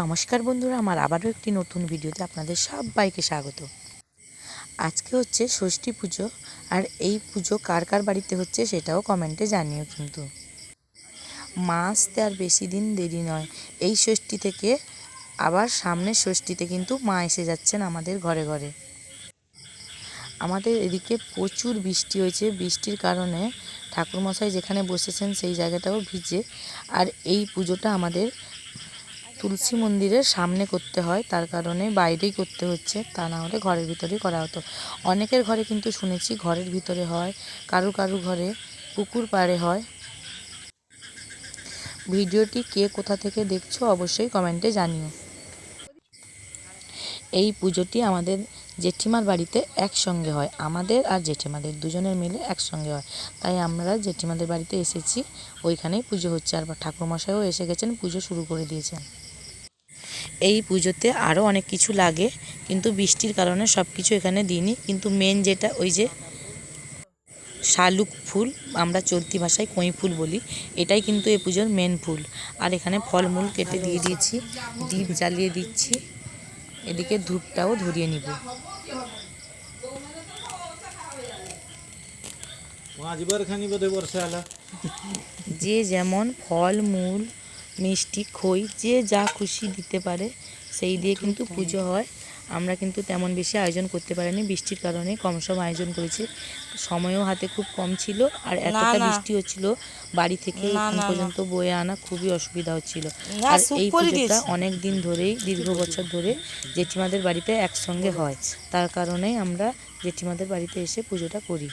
নমস্কার বন্ধুরা, আমার আবারও একটি নতুন ভিডিওতে আপনাদের সবাইকে স্বাগত। আজকে হচ্ছে ষষ্ঠী পুজো, আর এই পুজো কার কার বাড়িতে হচ্ছে সেটাও কমেন্টে জানিও কিন্তু। মা আসতে আর বেশি দিন দেরি নয়। এই ষষ্ঠী থেকে আবার সামনের ষষ্ঠীতে কিন্তু মা এসে যাচ্ছেন আমাদের ঘরে ঘরে। আমাদের এদিকে প্রচুর বৃষ্টি হয়েছে। বৃষ্টির কারণে ঠাকুরমশাই যেখানে বসেছেন সেই জায়গাটাও ভিজে। আর এই পুজোটা আমাদের তুলসী মন্দিরের সামনে করতে হয়, তার কারণে বাইরেই করতে হচ্ছে, তা না হলে ঘরের ভিতরেই করা হতো। অনেকের ঘরে কিন্তু শুনেছি ঘরের ভিতরে হয়, কারু কারু ঘরে পুকুর পাড়ে হয়। ভিডিওটি কে কোথা থেকে দেখছ অবশ্যই কমেন্টে জানিও। এই পুজোটি আমাদের জেঠিমার বাড়িতে একসঙ্গে হয়, আমাদের আর জেঠিমাদের দুজনের মিলে একসঙ্গে হয়। তাই আমরা জেঠিমাদের বাড়িতে এসেছি, ওইখানেই পুজো হচ্ছে, আর ঠাকুরমশাইও এসে গেছেন, পুজো শুরু করে দিয়েছেন। এই পুজোতে আরও অনেক কিছু লাগে কিন্তু বৃষ্টির কারণে সব কিছু এখানে দিইনি। কিন্তু মেন যেটা ওই যে শালুক ফুল আমরা চলতি ভাষায় কই ফুল বলি এটাই কিন্তু এ পুজোর মেন ফুল। আর এখানে ফলমূল কেটে দিয়ে দিয়েছি দীপ জ্বালিয়ে দিচ্ছি এদিকে ধূপটাও ধরিয়ে নিব। যে যেমন ফল মূল মিষ্টি খই যে যা খুশি দিতে পারে সেই দিয়ে কিন্তু পুজো হয়। আমরা কিন্তু তেমন বেশি আয়োজন করতে পারিনি বৃষ্টির কারণে কম সম আয়োজন করেছি। সময়ও হাতে খুব কম ছিল আর এতটা বৃষ্টি হচ্ছিল বাড়ি থেকে এখান পর্যন্ত বয়ে আনা খুবই অসুবিধা হচ্ছিল। আর এই পুজোটা অনেক দিন ধরেই দীর্ঘ বছর ধরে জেঠিমাদের বাড়িতে একসঙ্গে হয়। তার কারণেই আমরা জেঠিমাদের বাড়িতে এসে পুজোটা করি।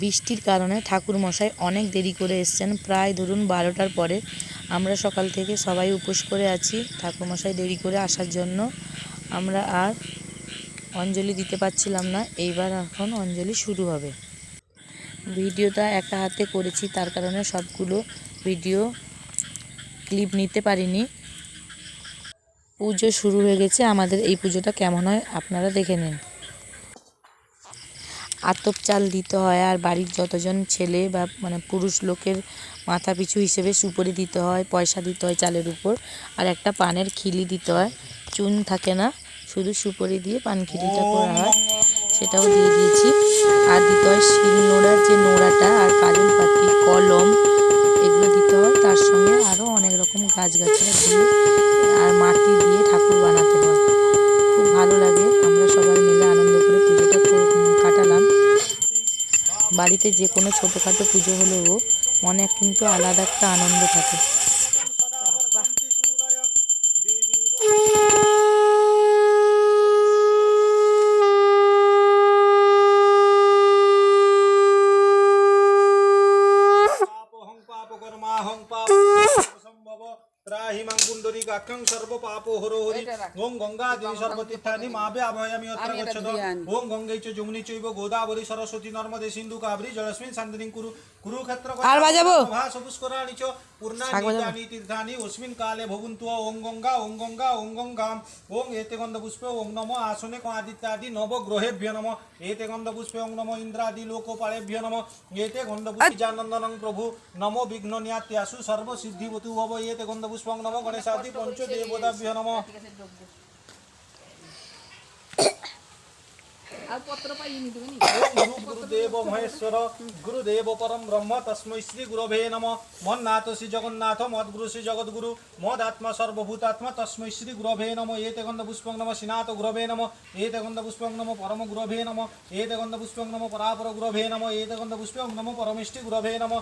বৃষ্টির কারণে ঠাকুর মশাই অনেক দেরি করে এসছেন। প্রায় ধরুন বারোটার পরে আমরা সকাল থেকে সবাই উপোস করে আছি। ঠাকুর মশাই দেরি করে আসার জন্য আমরা আর অঞ্জলি দিতে পারছিলাম না। এইবার এখন অঞ্জলি শুরু হবে। ভিডিওটা একা হাতে করেছি, তার কারণে সবগুলো ভিডিও ক্লিপ নিতে পারিনি। পুজো শুরু হয়ে গেছে। আমাদের এই পুজোটা কেমন হয় আপনারা দেখে নিন। আতপ চাল দিতে হয় আর বাড়ির যতজন ছেলে বা মানে পুরুষ লোকের মাথা পিছু হিসেবে সুপরি দিতে হয়, পয়সা দিতে হয় চালের উপর আর একটা পানের খিলি দিতে হয়। চুন থাকে না, শুধু সুপরি দিয়ে পান খিলিটা করা হয়, সেটাও দিয়ে দিয়েছি। আর দিতে হয় শিল নোড়ার যে নোড়াটা আর কাজল পাতি। বাড়িতে যে কোনো ছোটোখাটো পুজো হলেও মনে কিন্তু আলাদা একটা আনন্দ থাকে। পুণ্ডরী কাক্ষং সর্ব পাপ হরো ওং গঙ্গা দেবী সর্বতীর্থানি মাবে আভয়ামি অত্র গচ্ছদ। ওং গঙ্গৈ চ যমুনি চৈব গোদাবরী সরস্বতী নর্মদে সিন্ধু কাবরী জলস্মিন সান্দিনী কুরু। কুরুক্ষেত্র আর বাজাবো? ভাসপুষ্করাণি চ পূর্ণানি তীর্থানি অস্মিন কালে ভবন্তু ওং গঙ্গা ওং গঙ্গা ওং গঙ্গাম ওং এতে গন্ধ পুষ্পে ওং নম আসনে আদিত্যাদি নবগ্রহেভ্য নম এতে গন্ধ পুষ্পে ওং নম ইন্দ্রাদি লোকপালেভ্য নম এতে গন্ধ পুষ্পিজানন্দনং প্রভু নমো বিঘ্ন নিয়াত্যাসু সর্বসিদ্ধিবতু ভব এতে গন্ধ পুষ্পং নম গণেশাদি পঞ্চদেবতাভ্য নম। গুরুদেব মহেশ্বর, গুরুদেব পরম ব্রহ্ম তস্मै শ্রী গুরবে নম। মন্নাথ শ্রী জগন্নাথ, মদ্গুরু শ্রী জগদ্গুরু, মদাত্মা সর্বভূতাত্মা তস্मै শ্রী গুরবে নম। এতে গন্ধ পুষ্পং নম শ্রীনাথ গুরবে নম। এতে গন্ধ পুষ্পং নম, পরম গুরবে নম। এতে গন্ধ পুষ্পং নম, পরাপর গুরবে নম। এতে গন্ধ পুষ্পং নম পরমেষ্টি গুরবে নম।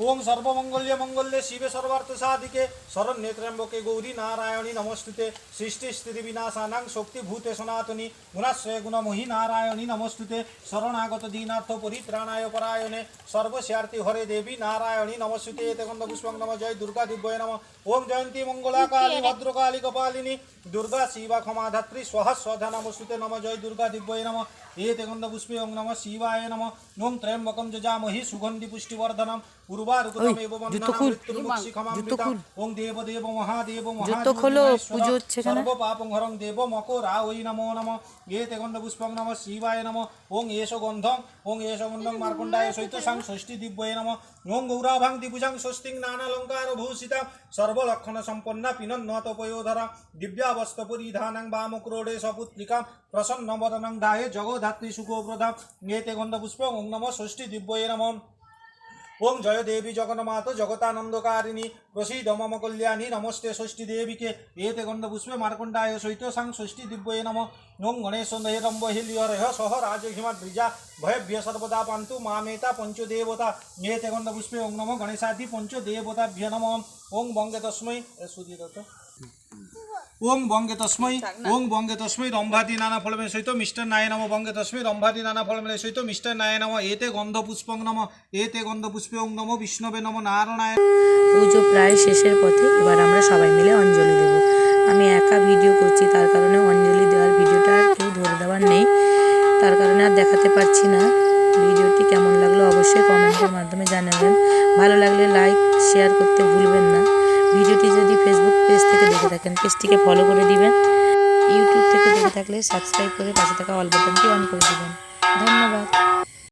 ওং সর্বমঙ্গল্য মঙ্গল্যে শিবে সর্বার্থ সাধিকে শরণ্যে ত্র্যম্বকে গৌরী নারায়ণী নমস্তুতে সৃষ্টি স্থিতি বিনাশানাং শক্তি ভূতে সনাতনী গুণাশ্রয় গুণময়ী নারায়ণী নমস্তুতে শরণাগত দীনার্থ পরিত্রাণায় পরায়ণে সর্বস্যার্থী হরে দেবী নারায়ণী নমস্তুতে এতে গন্ধ পুষ্পং নম। জয় দুর্গা দিব্যয় নম। ওং জয়ন্তী মঙ্গলা কালী ভদ্রকালী কপালিনী দুর্গা শিবা ক্ষমা ধাত্রী স্বহ স্বধা নমস্তুতে নম। জয় দুর্গা দিব্যয় নম। এতে গন্ধ পুষ্পে ওং নম। শিবায় নম। ওং ত্র্যম্বকম যজামহি সুগন্ধি পুষ্টিবর্ধনম উর্বারুকতমেব বন্ধনম মৃত্যুর্মুক্ষিখমামৃতাম ওং দেব দেব মহাদেব জুতো খোলো, পুজো হচ্ছে এখানে। সর্বপাপং হরং দেব মকরা ওই নমো নম। এতে গন্ধ পুষ্পং নম শিবায় নম। ওং এষ গন্ধং ওং এষ গন্ধং মার্কণ্ডায় সৈত সাং ষষ্ঠী দিব্যয়ে নম। ওং গৌরাভাং দিভুজাং স্বস্তিং নানালঙ্কার ভূষিতা সর্বলক্ষণ সম্পন্না পিনন্নতপয়োধরা দিব্যাবস্ত পরিধানাং বামক্রোড়ে সপুত্রিকাম। প্রসন্ন বদনং দায়ে জগধাত্রী সুখপ্রদা এতে গন্ধপুষ্প ওং নম ষষ্ঠী দিব্যয়ে নমঃ। ওং জয় দেবী জগন্মাত জগতানন্দকারিণী প্রসীদ মম কল্যাণী নমস্তে ষষ্ঠী দেবীকে এতে গন্ধপুষ্পে মার্কণ্ডায় সহিত সাং ষষ্ঠী দিব্যয়ে নম ওং গণেশ হেরম্ব হিলিয়রহ সহ রাজ হিমাদ্রিজা ভয়ভ্য সর্বদা পান্তু মামেতা পঞ্চদেবতা এতে গন্ধপুষ্পে ওং নম গণেশাদি পঞ্চদেবতাভ্য নম ওং বঙ্গে তস্মৈ এ সুধী দত্ত ওং বঙ্গে তস্মৈ ওং বঙ্গে তস্মৈ রম্ভাতি নানা ফলমের সহিত মিস্টার নায় নম বঙ্গে তস্মৈ রম্ভাতি নানা ফলমের সহিত মিস্টার নায় নম এতে গন্ধ পুষ্পং নম এতে গন্ধ পুষ্পে ওং নম বিষ্ণবে নম নারায়ণায়। পুজো প্রায় শেষের পথে এবার আমরা সবাই মিলে অঞ্জলি দেব। আমি একা ভিডিও করছি তার কারণে অঞ্জলি দেওয়ার ভিডিওটা আর কেউ ধরে দেওয়ার নেই। তার কারণে আর দেখাতে পারছি না। ভিডিওটি কেমন লাগল অবশ্যই কমেন্টের মাধ্যমে জানাবেন। ভালো লাগলে লাইক শেয়ার করতে ভুলবেন না। ভিডিওটি যদি ফেসবুক পেজ থেকে দেখে থাকেন পেজটিকে ফলো করে দিবেন। ইউটিউব থেকে দেখে থাকলে সাবস্ক্রাইব করে পাশে থাকা অল বাটনটি অন করে দেবেন। ধন্যবাদ।